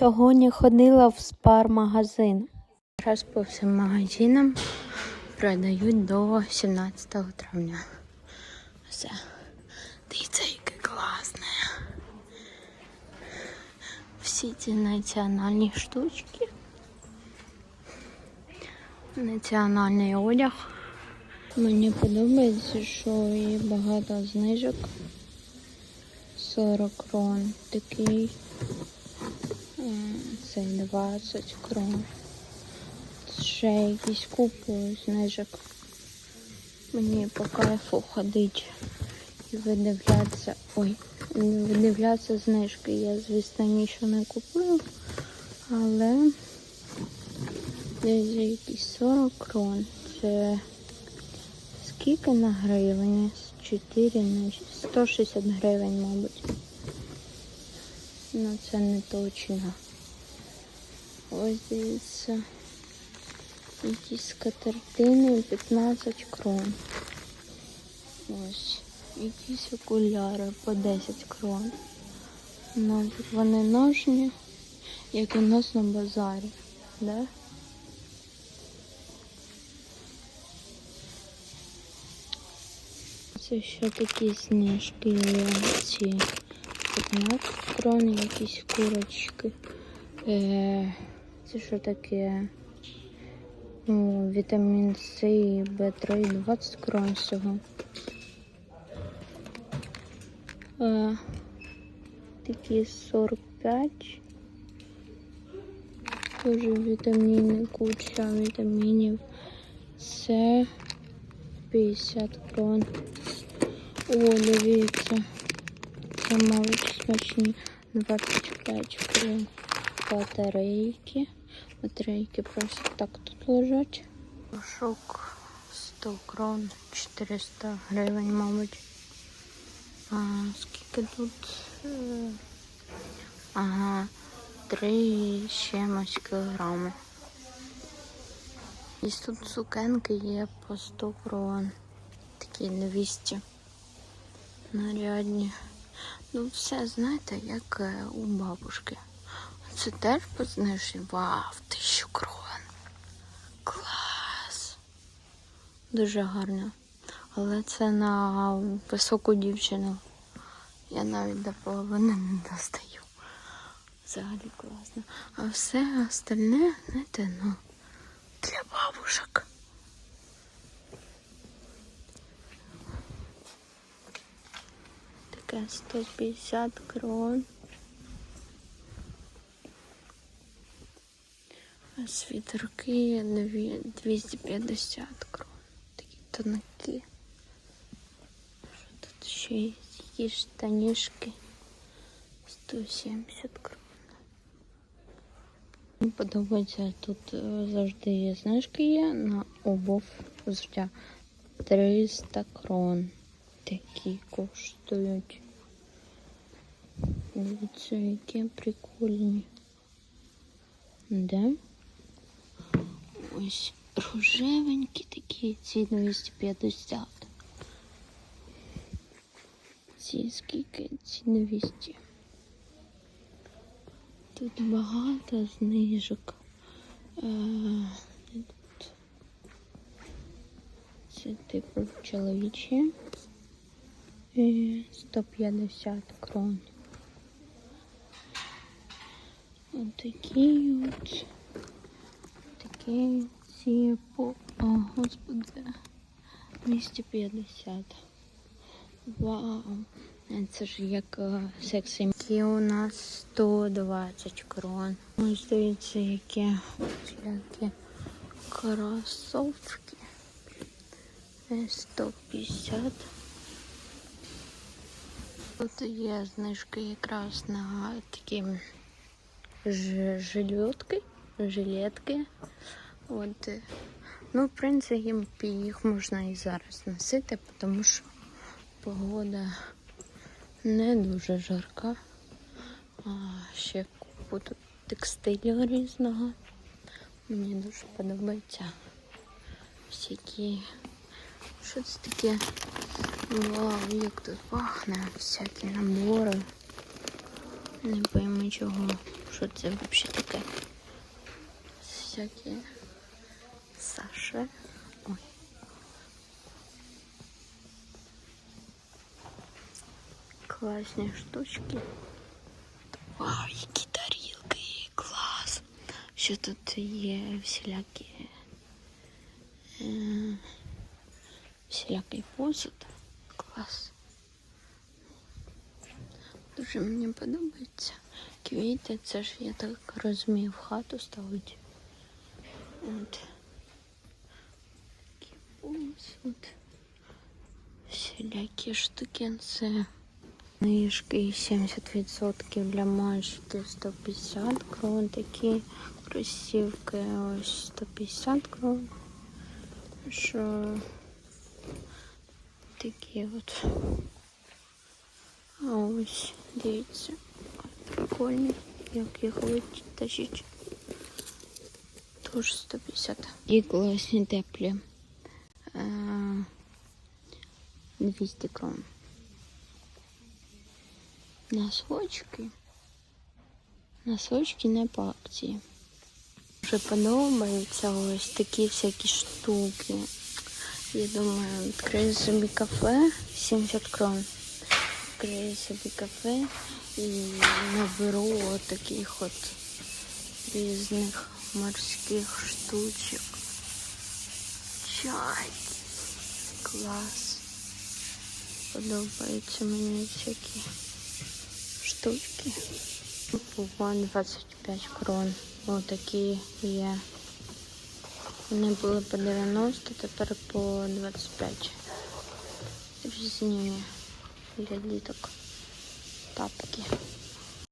Сьогодні ходила в спар-магазин. Зараз по всім магазинам продають до 17 травня. Все. Дивіться, яке класне. Всі ці національні штучки. Національний одяг. Мені подобається, що є багато знижок. 40 крон такий. Це 20 крон. Ще якісь купу знижок. Мені по кайфу ходить і видивлятися. Ой, видивлятися знижки. Я, звісно, нічого не купую, але десь якісь 40 крон. Це скільки на гривні? 4 на 160 гривень, мабуть. Ну, це не точно. Ось дивіться. Якісь скатертини 15 крон. Ось. Якісь окуляри по 10 крон. Ну, вони ножні, як у нас на базарі. Да? Це ще такі знижки є ці 15 крон, якісь курочки. Е, це що таке? Ну, вітамін С і Б3 20 крон всього. Е, такі 45. Дуже вітаміни, куча вітамінів. Це 50 крон. О, дивіться. Мабуть 25 крон. Батарейки. Батарейки просто так тут лежать. Порошок 100 крон, 400 гривень, мабуть. А, скільки тут? Е, Ага, 3 з чимось кілограми. І тут цукенки є по 100 крон. Такі 200. Нарядні. Ну, все, знаєте, як е, у бабушки. Це теж по знижці? Вау, тисячу крон. Клас. Дуже гарно. Але це на високу дівчину. Я навіть до половини не достаю. Взагалі класно. А все остальне, знаєте, ну, для бабушек. Таке 150 крон. А світерки дві- 250 крон. Такі тонкі. Що тут ще є? Такі штанішки 170 крон. Мені подобається тут е, завжди є знижки є на обув взуття 300 крон. Такі коштують. Дивіться, які прикольні. Да? Ось рожевенькі такі, ці 250. Ці скільки? Ці 200. Тут багато знижок. Е? Це типу чоловічі. І 150 крон. От такі от. Такі ці по. О, господи. 250. Вау. Це ж як е, сексі. Які у нас 120 крон. Ось дивіться, які всякі кросовки. Е, 150. Тут є знижки якраз на такі жилетки, жилетки. От. Ну, в принципі, їх можна і зараз носити, тому що погода не дуже жарка. А ще купу тут текстилю різного. Мені дуже подобається всякі. Що це таке? Вау, як тут пахне, всякі набори. Не пойму чого. Що це взагалі таке? Всякі Саше. Ой. Класні штучки. Вау, які тарілки, клас. Що тут є всілякі е, всілякий посуд. Клас. Дуже мені подобається. Квіти, це ж я так розумію, в хату ставить. От. Такий посуд. Всілякі штуки. Це Книжки 70% для мальчиків 150 крон. Такі кросівки ось 150 крон. Що такі от. А ось, дивіться, Прикольні, як їх витащить. Тож 150. І класні теплі. Е, 200 крон. Носочки. Носочки не по акції. Вже подобаються ось такі всякі штуки. Я думаю, відкрию собі кафе 70 крон. Відкрию собі кафе і наберу таких от різних морських штучок. Чай. Клас. Подобаються мені всякі штучки. Вон 25 крон. Отакі є. Вони були по 90, тепер по 25. Різні для діток тапки.